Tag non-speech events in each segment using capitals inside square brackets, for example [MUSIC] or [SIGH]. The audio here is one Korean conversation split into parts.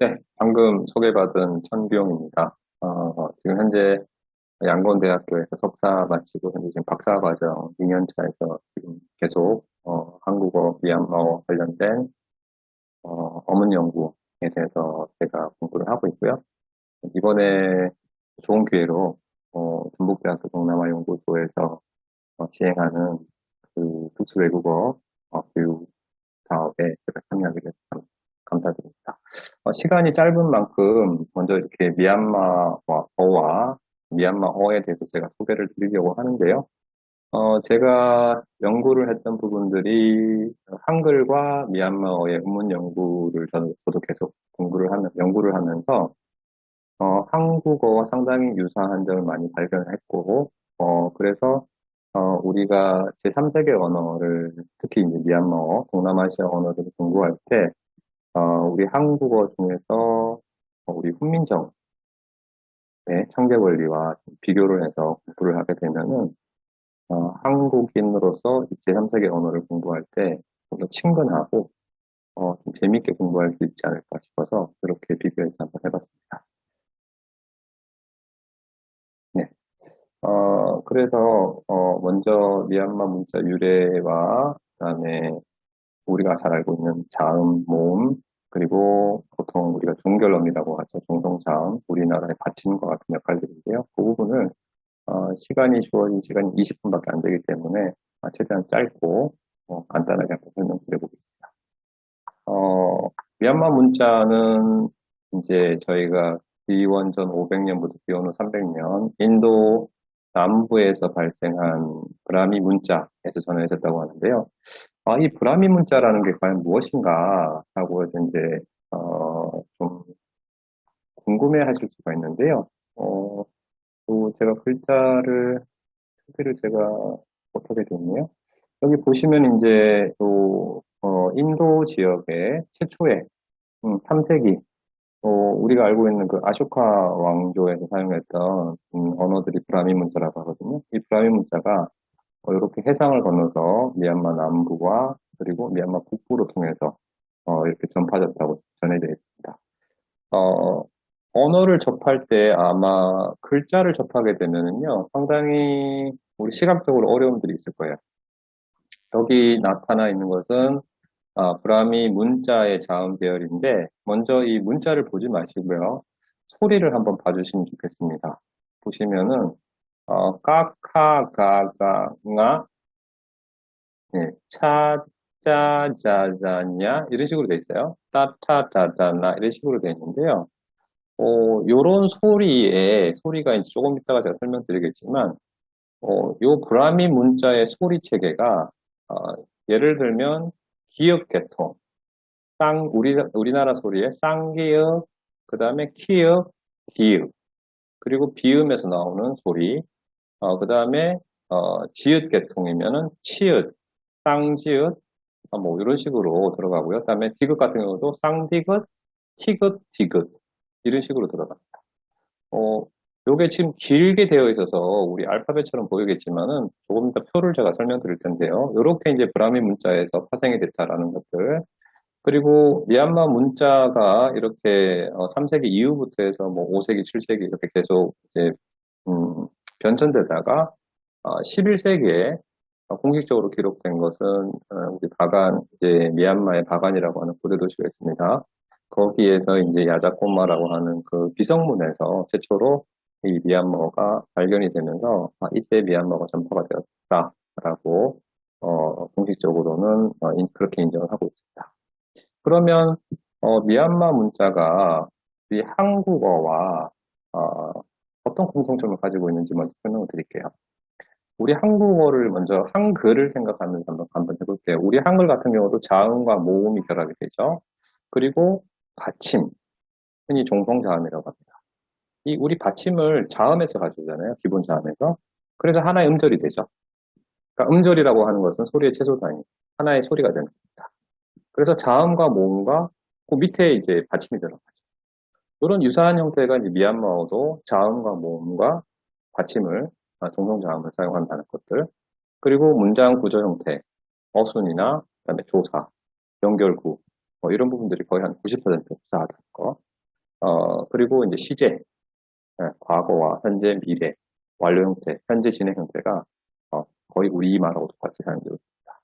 네, 방금 소개받은 천비용입니다. 어, 지금 현재 양곤대학교에서 석사 마치고 현재 지금 박사 과정 2년차에서 지금 계속 어, 한국어, 미얀마어 관련된 어, 어문 연구에 대해서 제가 공부를 하고 있고요. 이번에 좋은 기회로 어, 전북대학교 동남아 연구소에서 어, 지행하는 그 특수 외국어 어, 교육 사업에 제가 참여하게 감사드립니다. 어, 시간이 짧은 만큼 먼저 이렇게 미얀마어와 미얀마어에 대해서 제가 소개를 드리려고 하는데요. 어, 제가 연구를 했던 부분들이 한글과 미얀마어의 음문 연구를 저도, 계속 공부를 하면 연구를 하면서 어, 한국어와 상당히 유사한 점을 많이 발견했고, 어, 그래서 어, 우리가 제3세계 언어를 특히 이제 미얀마어, 동남아시아 언어들을 공부할 때 어, 우리 한국어 중에서 어, 우리 훈민정의 창제 원리와 비교를 해서 공부를 하게 되면은 어, 한국인으로서 제3세계 언어를 공부할 때 좀 더 친근하고 어, 좀 재밌게 공부할 수 있지 않을까 싶어서 그렇게 비교해서 한번 해봤습니다. 네. 어, 그래서 어, 먼저 미얀마 문자 유래와 그다음에 우리가 잘 알고 있는 자음, 모음, 그리고 보통 우리가 종결음이라고 하죠. 종성자음, 우리나라의 받침과 같은 역할들인데요. 그 부분을 어, 시간이 주어진 시간이 20분밖에 안 되기 때문에 아, 최대한 짧고 어, 간단하게 한번 설명드려 보겠습니다. 어, 미얀마 문자는 이제 저희가 기원전 500년부터 기원 후 300년 인도 남부에서 발생한 브라미 문자에서 전해졌다고 하는데요. 아, 이 브라미 문자라는 게 과연 무엇인가 하고 해서 이제 어, 좀 궁금해 하실 수가 있는데요. 어, 또 제가 글자를 표기를 제가 어떻게 됐네요. 여기 보시면 이제 또 어, 인도 지역의 최초의 음, 3세기 어, 우리가 알고 있는 그 아쇼카 왕조에서 사용했던 음, 언어들이 브라미 문자라고 하거든요. 이 브라미 문자가 어, 이렇게 해상을 건너서 미얀마 남부와 그리고 미얀마 북부로 통해서 어, 이렇게 전파됐다고 전해져 있습니다. 어, 언어를 접할 때 아마 글자를 접하게 되면은요, 상당히 우리 시각적으로 어려움들이 있을 거예요. 여기 나타나 있는 것은 아, 브라미 문자의 자음 계열인데 먼저 이 문자를 보지 마시고요. 소리를 한번 봐주시면 좋겠습니다. 보시면은 어, 까카가가가 예, 차짜자자냐 이런 식으로 돼 있어요. 따타다다나 이런 식으로 돼 있는데요. 어, 요런 소리에 소리가 이제 조금 이따가 제가 설명드리겠지만 어, 요 브라미 문자의 소리 체계가 어, 예를 들면 기역 계통 쌍 우리 우리나라 소리에 쌍기역 그다음에 키역 기역 그리고 비음에서 나오는 소리 어, 그 다음에 어, 지읒 계통이면은 치읒, 쌍지읒, 어, 뭐 이런 식으로 들어가고요. 그 다음에 디귿 같은 경우도 쌍디귿, 티귿, 디귿 이런 식으로 들어갑니다. 어, 요게 지금 길게 되어 있어서 우리 알파벳처럼 보이겠지만은 조금 더 표를 제가 설명드릴 텐데요. 이렇게 이제 브라미 문자에서 파생이 됐다라는 것들. 그리고 미얀마 문자가 이렇게 3세기 어, 이후부터 해서 뭐 5세기, 7세기 이렇게 계속 이제 음, 변천되다가 11세기에 어, 공식적으로 기록된 것은 어, 우리 바간 이제 미얀마의 바간이라고 하는 고대 도시가 있습니다. 거기에서 이제 야자꼬마라고 하는 그 비성문에서 최초로 이 미얀마가 발견이 되면서 아, 이때 미얀마가 전파가 되었다라고 어, 공식적으로는 어, 그렇게 인정을 하고 있습니다. 그러면 어, 미얀마 문자가 이 한국어와 어, 어떤 공통점을 가지고 있는지 먼저 설명을 드릴게요. 우리 한국어를 먼저 한글을 생각하면서 한번, 한번 해볼게요. 우리 한글 같은 경우도 자음과 모음이 결합이 되죠. 그리고 받침, 흔히 종성자음이라고 합니다. 이 우리 받침을 자음에서 가져오잖아요. 기본 자음에서. 그래서 하나의 음절이 되죠. 그러니까 음절이라고 하는 것은 소리의 최소 단위, 하나의 소리가 되는 겁니다. 그래서 자음과 모음과 그 밑에 이제 받침이 들어가죠. 이런 유사한 형태가 이제 미얀마어도 자음과 모음과 받침을 아, 동성자음을 사용한다는 것들 그리고 문장 구조 형태 어순이나 그다음에 조사 연결구 뭐 이런 부분들이 거의 한 90% 흡사하다는 거 어, 그리고 이제 시제, 예, 과거와 현재, 미래, 완료 형태, 현재 진행 형태가 어, 거의 우리말하고 똑같이 사용되고 있습니다.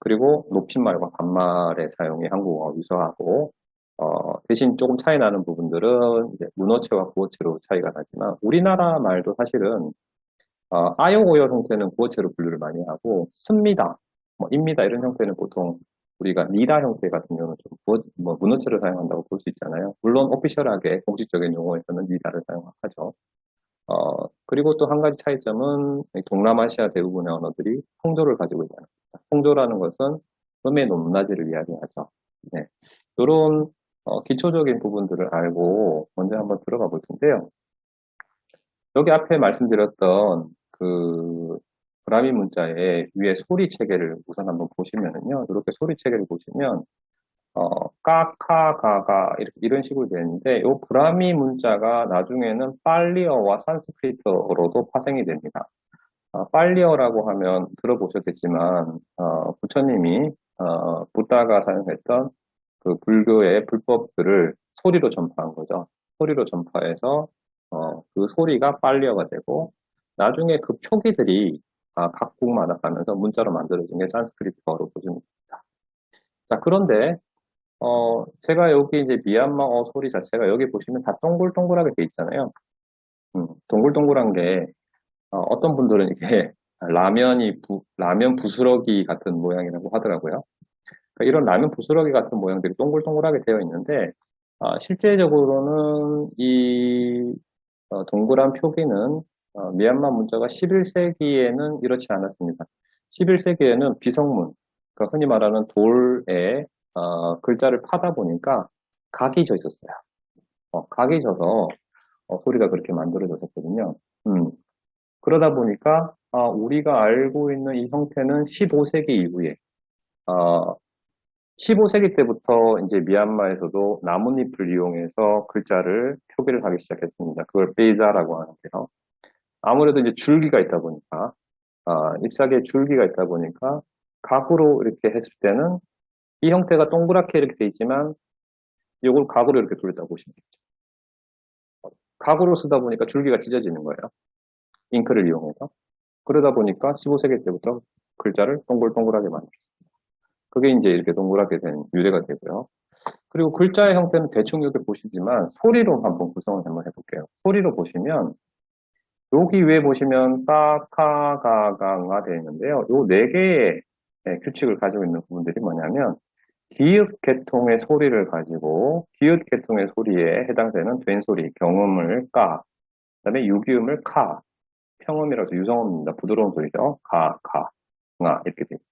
그리고 높임말과 반말의 사용이 한국어와 유사하고 어, 대신 조금 차이 나는 부분들은 이제 문어체와 구어체로 차이가 나지만 우리나라 말도 사실은 어, 아요오요 형태는 구어체로 분류를 많이 하고 씁니다, 뭐 입니다 이런 형태는 보통 우리가 니다 형태 같은 경우는 좀 구어- 뭐 문어체를 사용한다고 볼 수 있잖아요. 물론 오피셜하게 공식적인 용어에서는 니다를 사용하죠. 어, 그리고 또 한 가지 차이점은 이 동남아시아 대부분의 언어들이 풍조를 가지고 겁니다. 풍조라는 것은 음의 높낮이를 이야기하죠. 네. 이런 어, 기초적인 부분들을 알고 먼저 한번 들어가 볼 텐데요. 여기 앞에 말씀드렸던 그 브라미 문자의 위에 소리 체계를 우선 한번 보시면은요. 이렇게 소리 체계를 보시면 어, 까 카 가 가 이렇게 이런 식으로 되어 있는데 이 브라미 문자가 나중에는 빨리어와 산스크리트어로도 파생이 됩니다. 어, 빨리어라고 하면 들어보셨겠지만 어, 부처님이 어, 부다가 사용했던 그 불교의 불법들을 소리로 전파한 거죠. 소리로 전파해서 어, 그 소리가 빨리어가 되고 나중에 그 표기들이 아, 각국마다 가면서 문자로 만들어진 게 산스크리트어로 보시면 됩니다. 자, 그런데 어, 제가 여기 이제 미얀마어 소리 자체가 여기 보시면 다 동글동글하게 돼 있잖아요. 음, 동글동글한 게 어, 떤 분들은 이게 [LAUGHS] 라면이 부, 라면 부스러기 같은 모양이라고 하더라고요. 그러니까 이런 라면 부스러기 같은 모양들이 동글동글하게 되어 있는데 아, 실제적으로는 이 어, 동그란 표기는 어, 미얀마 문자가 11세기에는 이렇지 않았습니다. 11세기에는 비성문, 그러니까 흔히 말하는 돌에 어, 글자를 파다 보니까 각이 져 있었어요. 어, 각이 져서 어, 소리가 그렇게 만들어졌었거든요. 음, 그러다 보니까 아, 우리가 알고 있는 이 형태는 15세기 이후에 어, 15세기 때부터 이제 미얀마에서도 나뭇잎을 이용해서 글자를 표기를 하기 시작했습니다. 그걸 베이자라고 하는데요. 아무래도 이제 줄기가 있다 보니까 아, 잎사귀에 줄기가 있다 보니까 각으로 이렇게 했을 때는 이 형태가 동그랗게 이렇게 돼 있지만 이걸 각으로 이렇게 돌렸다고 보시면 되죠. 각으로 쓰다 보니까 줄기가 찢어지는 거예요. 잉크를 이용해서. 그러다 보니까 15세기 때부터 글자를 동글동글하게 만들었습니다. 그게 이제 이렇게 동그랗게 된 유래가 되고요. 그리고 글자의 형태는 대충 이렇게 보시지만 소리로 한번 구성을 한번 해볼게요. 소리로 보시면 여기 위에 보시면 까카가가가 되어 있는데요. 요 네 개의 네, 규칙을 가지고 있는 부분들이 뭐냐면 기읍 계통의 소리를 가지고 기읍 계통의 소리에 해당되는 된소리, 경음을 까, 그 다음에 유기음을 카, 평음이라서 유성음입니다. 부드러운 소리죠. 가, 가, 가 이렇게 있습니다.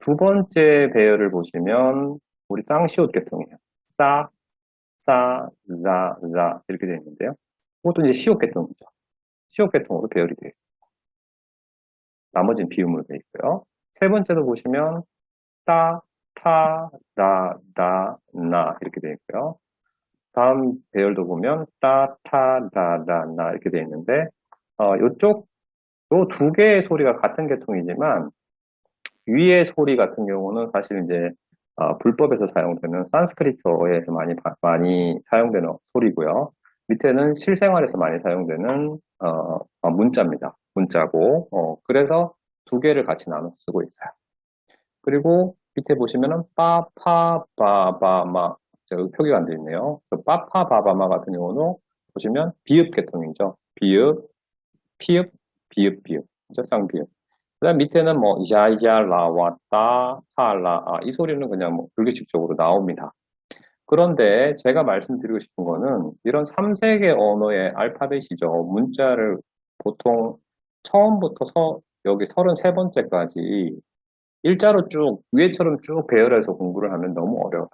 두 번째 배열을 보시면 우리 쌍시옷 계통이에요. 싸, 싸, 자, 자 이렇게 되어 있는데요. 그것도 이제 시옷 계통이죠. 시옷 계통으로 배열이 되어 있습니다. 나머지는 비음으로 되어 있고요. 세 번째도 보시면 따, 타, 다, 다, 나 이렇게 되어 있고요. 다음 배열도 보면 따, 타, 다, 다, 나 이렇게 되어 있는데 어, 요쪽 요두 개의 소리가 같은 계통이지만 위의 소리 같은 경우는 사실 이제 어, 불법에서 사용되는 산스크리트어에서 많이 바- 많이 사용되는 소리고요. 밑에는 실생활에서 많이 사용되는 어, 어, 문자입니다. 문자고 어, 그래서 두 개를 같이 나눠 쓰고 있어요. 그리고 밑에 보시면은 빠파바바마 표기가 안 되어 있네요. 그래서 빠파바바마 같은 경우는 보시면 비읍 계통이죠. 비읍, 피읍, 비읍, 비읍? 쌍비읍. 그다음 밑에는 뭐 야야 라왔다 하라 아, 이 소리는 그냥 뭐 불규칙적으로 나옵니다. 그런데 제가 말씀드리고 싶은 거는 이런 3세계 언어의 알파벳이죠. 문자를 보통 처음부터 서, 여기 33번째까지 일자로 쭉 위에처럼 쭉 배열해서 공부를 하면 너무 어려워요.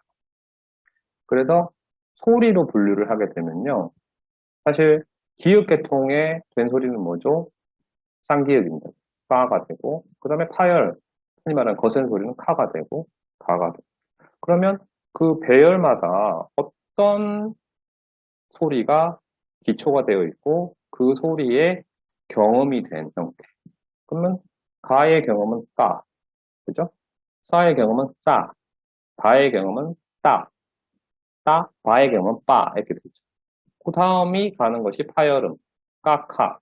그래서 소리로 분류를 하게 되면요. 사실 기역 계통의 된 소리는 뭐죠? 쌍기역입니다. 빠가 되고 그 다음에 파열, 흔히 말하는 거센 소리는 카가 되고 가가 되고 그러면 그 배열마다 어떤 소리가 기초가 되어 있고 그 소리에 경험이 된 형태. 그러면 가의 경험은 까, 그죠? 싸의 경험은 싸, 다의 경험은 따. 따, 바의 경우는 빠 이렇게 되죠. 그 다음이 가는 것이 파열음, 까카,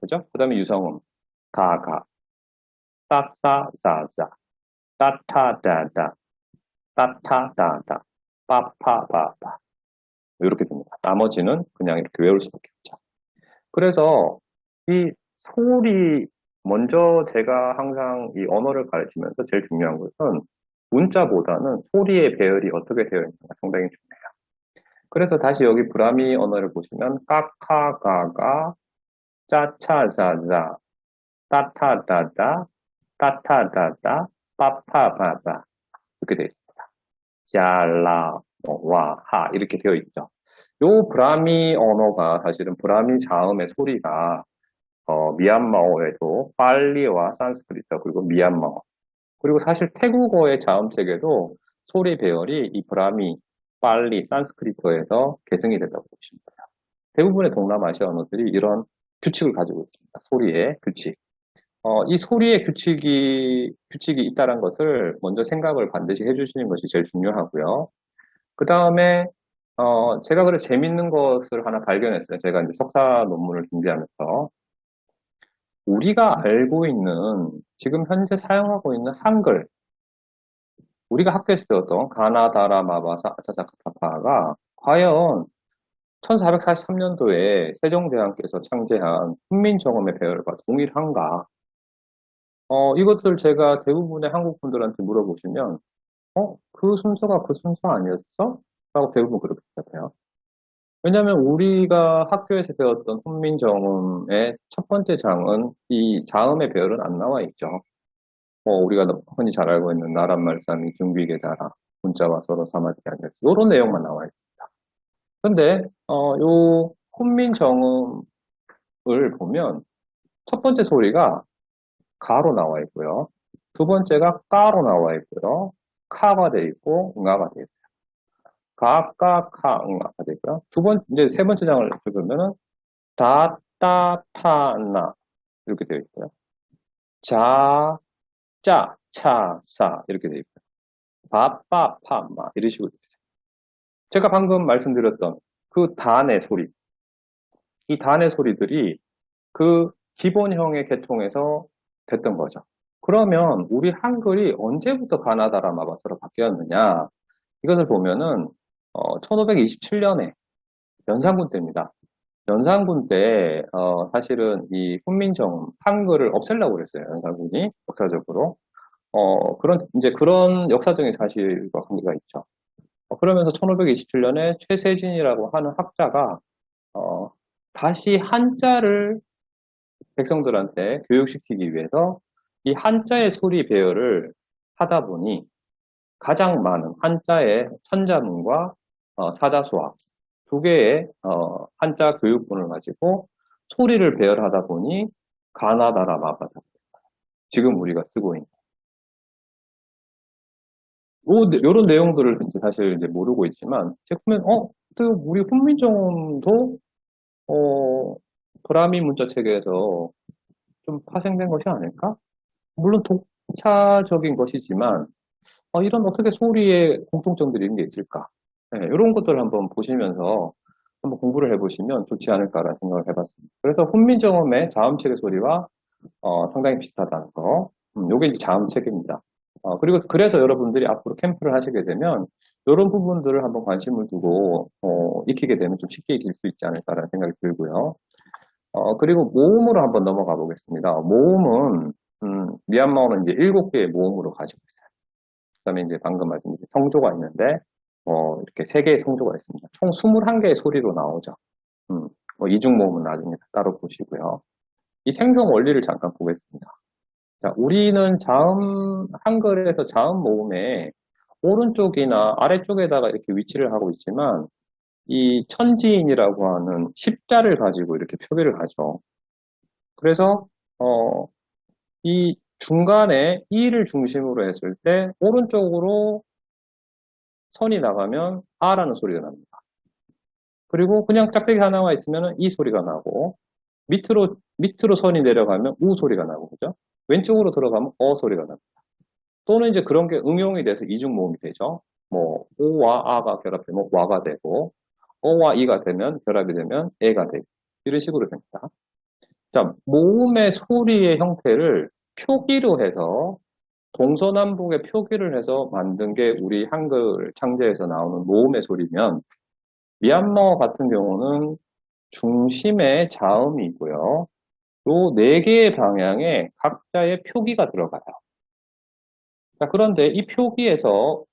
그죠? 그 다음에 유성음, 가가, 따싸자자, 따타다다, 따타다다, 빠파바바 이렇게 됩니다. 나머지는 그냥 이렇게 외울 수밖에 없죠. 그래서 이 소리 먼저 제가 항상 이 언어를 가르치면서 제일 중요한 것은 문자보다는 소리의 배열이 어떻게 되어 있는가 상당히 중요해요. 그래서 다시 여기 브라미 언어를 보시면 까카가가 짜차자자 따타다다 따타다다 빠파바바 이렇게 되어 있습니다. 야라 와 하 이렇게 되어 있죠. 요 브라미 언어가 사실은 브라미 자음의 소리가 어, 미얀마어에도 빨리와 산스크리트 그리고 미얀마어 그리고 사실 태국어의 자음책에도 소리 배열이 이 브라미, 빨리, 산스크리트에서 계승이 된다고 보시면 돼요. 대부분의 동남아시아 언어들이 이런 규칙을 가지고 있습니다. 소리의 규칙. 어, 이 소리의 규칙이, 규칙이 있다는 것을 먼저 생각을 반드시 해주시는 것이 제일 중요하고요. 그 다음에, 어, 제가 그래 재밌는 것을 하나 발견했어요. 제가 이제 석사 논문을 준비하면서. 우리가 알고 있는, 지금 현재 사용하고 있는 한글, 우리가 학교에서 배웠던 가나다라 마바사 아차사카타파가 과연 1443년도에 세종대왕께서 창제한 훈민정음의 배열과 동일한가? 어, 이것을 제가 대부분의 한국 분들한테 물어보시면, 어, 그 순서가 그 순서 아니었어? 라고 대부분 그렇게 대답해요. 왜냐하면 우리가 학교에서 배웠던 훈민정음의 첫 번째 장은 이 자음의 배열은 안 나와 있죠. 뭐 우리가 흔히 잘 알고 있는 나란말싸미 중비계다라 문자와 서로 사마지 않는 이런 내용만 나와 있습니다. 근데 어, 요 훈민정음을 보면 첫 번째 소리가 가로 나와 있고요. 두 번째가 까로 나와 있고요. 카가 돼 있고 응아가 돼 있어요. 가, 까, 카, 응아가 돼 있고요. 두 번, 이제 세 번째 장을 보면은 다, 따, 타, 나 이렇게 되어 있고요. 자, 짜, 차, 사 이렇게 되어 있고요. 바, 빠, 파, 마 이런 식으로 되어 있어요. 제가 방금 말씀드렸던 그 단의 소리, 이 단의 소리들이 그 기본형의 계통에서 됐던 거죠. 그러면 우리 한글이 언제부터 가나다라 마바사로 바뀌었느냐? 이것을 보면은 어, 1527년에 연산군 때입니다. 연산군 때 어, 사실은 이 훈민정 한글을 없애려고 그랬어요. 연산군이 역사적으로 어, 그런 이제 그런 역사적인 사실과 관계가 있죠. 어, 그러면서 1527년에 최세진이라고 하는 학자가 어, 다시 한자를 백성들한테 교육시키기 위해서 이 한자의 소리 배열을 하다 보니 가장 많은 한자의 천자문과 어, 사자수학 두 개의 어, 한자 교육본을 가지고 소리를 배열하다 보니 가나다라 마바다. 지금 우리가 쓰고 있는. 이런 내용들을 이제 사실 이제 모르고 있지만 보면 어 우리 훈민정음도 어 브라미 문자 체계에서 좀 파생된 것이 아닐까? 물론 독차적인 것이지만 어, 이런 어떻게 소리의 공통점들이 있는 게 있을까? 네, 이런 것들을 한번 보시면서 한번 공부를 해보시면 좋지 않을까라는 생각을 해봤습니다. 그래서 훈민정음의 자음체계 소리와 어, 상당히 비슷하다는 거. 음, 이제 자음체계입니다. 어, 그리고 그래서 여러분들이 앞으로 캠프를 하시게 되면 이런 부분들을 한번 관심을 두고 어, 익히게 되면 좀 쉽게 익힐 수 있지 않을까라는 생각이 들고요. 어, 그리고 모음으로 한번 넘어가 보겠습니다. 모음은 음, 미얀마어는 이제 일곱 개의 모음으로 가지고 있어요. 그 다음에 이제 방금 말씀드린 성조가 있는데 어, 이렇게 세 개의 성조가 있습니다. 총 21개의 소리로 나오죠. 음, 뭐 이중 모음은 나중에 따로 보시고요. 이 생성 원리를 잠깐 보겠습니다. 자, 우리는 자음 한글에서 자음 모음에 오른쪽이나 아래쪽에다가 이렇게 위치를 하고 있지만 이 천지인이라고 하는 십자를 가지고 이렇게 표기를 하죠. 그래서 어, 이 중간에 이를 중심으로 했을 때 오른쪽으로 선이 나가면 아라는 소리가 납니다. 그리고 그냥 짝대기 하나가 있으면 이 소리가 나고 밑으로 밑으로 선이 내려가면 우 소리가 나고 그죠? 왼쪽으로 들어가면 어 소리가 납니다. 또는 이제 그런 게 응용이 돼서 이중 모음이 되죠. 뭐, 오와 아가 결합되면 와가 되고, 어와 이가 되면, 결합이 되면 에가 되고, 이런 식으로 됩니다. 자, 모음의 소리의 형태를 표기로 해서, 동서남북의 표기를 해서 만든 게 우리 한글 창제에서 나오는 모음의 소리면, 미얀마 같은 경우는 중심에 자음이 있고요. 요네 개의 방향에 각자의 표기가 들어가요. 자, 그런데 이 표기에서,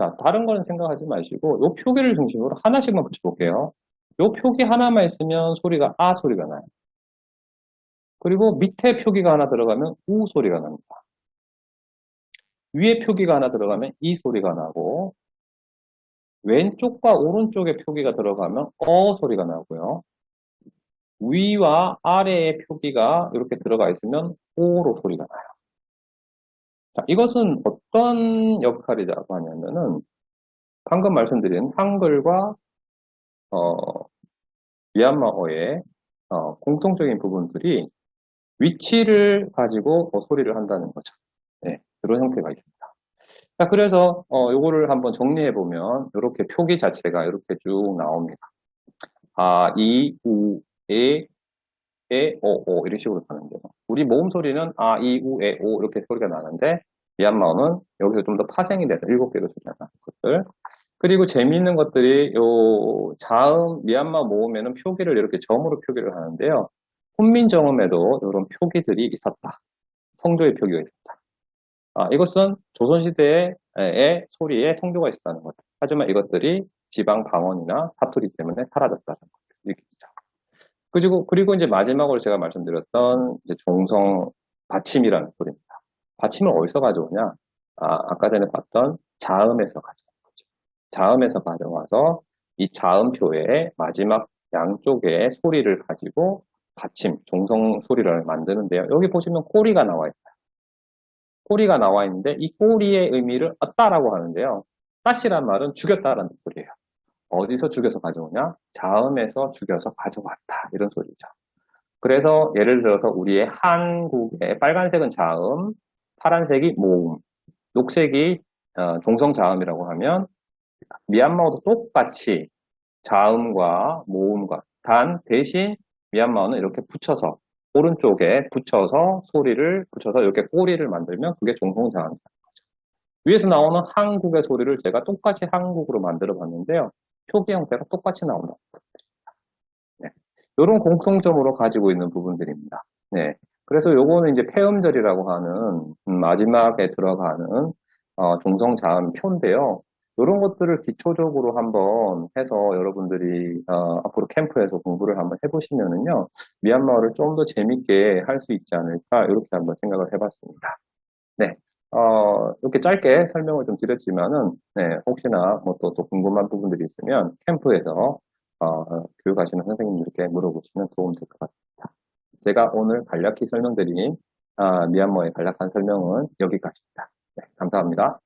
자, 다른 거는 생각하지 마시고, 요 표기를 중심으로 하나씩만 붙여볼게요. 요 표기 하나만 있으면 소리가 아 소리가 나요. 그리고 밑에 표기가 하나 들어가면 우 소리가 납니다. 위에 표기가 하나 들어가면 이 소리가 나고, 왼쪽과 오른쪽에 표기가 들어가면 어 소리가 나고요. 위와 아래의 표기가 이렇게 들어가 있으면 오로 소리가 나요. 자, 이것은 어떤 역할이라고 하냐면은 방금 말씀드린 한글과 어, 미얀마어의 어, 공통적인 부분들이 위치를 가지고 어, 소리를 한다는 거죠. 네, 그런 형태가 있습니다. 자, 그래서 어, 요거를 한번 정리해 보면 이렇게 표기 자체가 이렇게 쭉 나옵니다. 아, 이, 우, 에, 에, 오, 오 이런 식으로 가는데요. 우리 모음 소리는 아, 이, 우, 에, 오 이렇게 소리가 나는데 미얀마어는 여기서 좀 더 파생이 돼서 일곱 개로 소리가 것들. 그리고 재미있는 것들이 요 자음 미얀마 모음에는 표기를 이렇게 점으로 표기를 하는데요. 훈민정음에도 이런 표기들이 있었다. 성조의 표기가 있었다. 아, 이것은 조선시대의 소리에 성조가 있었다는 거죠. 하지만 이것들이 지방 방언이나 사투리 때문에 사라졌다는 거죠. 이렇게. 그리고, 그리고 이제 마지막으로 제가 말씀드렸던 종성 받침이라는 소리입니다. 받침을 어디서 가져오냐? 아, 아까 전에 봤던 자음에서 가져온 거죠. 자음에서 가져와서 이 자음표의 마지막 양쪽에 소리를 가지고 받침, 종성 소리를 만드는데요. 여기 보시면 꼬리가 나와 있어요. 꼬리가 나와 있는데 이 꼬리의 의미를 어따라고 하는데요. 따시란 말은 죽였다라는 소리예요. 어디서 죽여서 가져오냐? 자음에서 죽여서 가져왔다. 이런 소리죠. 그래서 예를 들어서 우리의 한국의 빨간색은 자음, 파란색이 모음, 녹색이 어, 종성 자음이라고 하면 미얀마어도 똑같이 자음과 모음과 단 대신 미얀마어는 이렇게 붙여서 오른쪽에 붙여서 소리를 붙여서 이렇게 꼬리를 만들면 그게 종성 자음이라는 거죠. 위에서 나오는 한국의 소리를 제가 똑같이 한국으로 만들어 봤는데요. 표기 형태가 똑같이 나온다. 네. 이런 공통점으로 가지고 있는 부분들입니다. 네. 그래서 요거는 이제 폐음절이라고 하는 음, 마지막에 들어가는 어, 종성자음 표인데요. 이런 것들을 기초적으로 한번 해서 여러분들이 어, 앞으로 캠프에서 공부를 한번 해보시면은요 미얀마어를 좀 더 재밌게 할 수 있지 않을까 이렇게 한번 생각을 해봤습니다. 네, 어, 이렇게 짧게 설명을 좀 드렸지만은 네, 혹시나 뭐 또 또 궁금한 부분들이 있으면 캠프에서 어, 교육하시는 선생님들께 물어보시면 도움 될 것 같습니다. 제가 오늘 간략히 설명드린 아, 미얀마어의 간략한 설명은 여기까지입니다. 네, 감사합니다.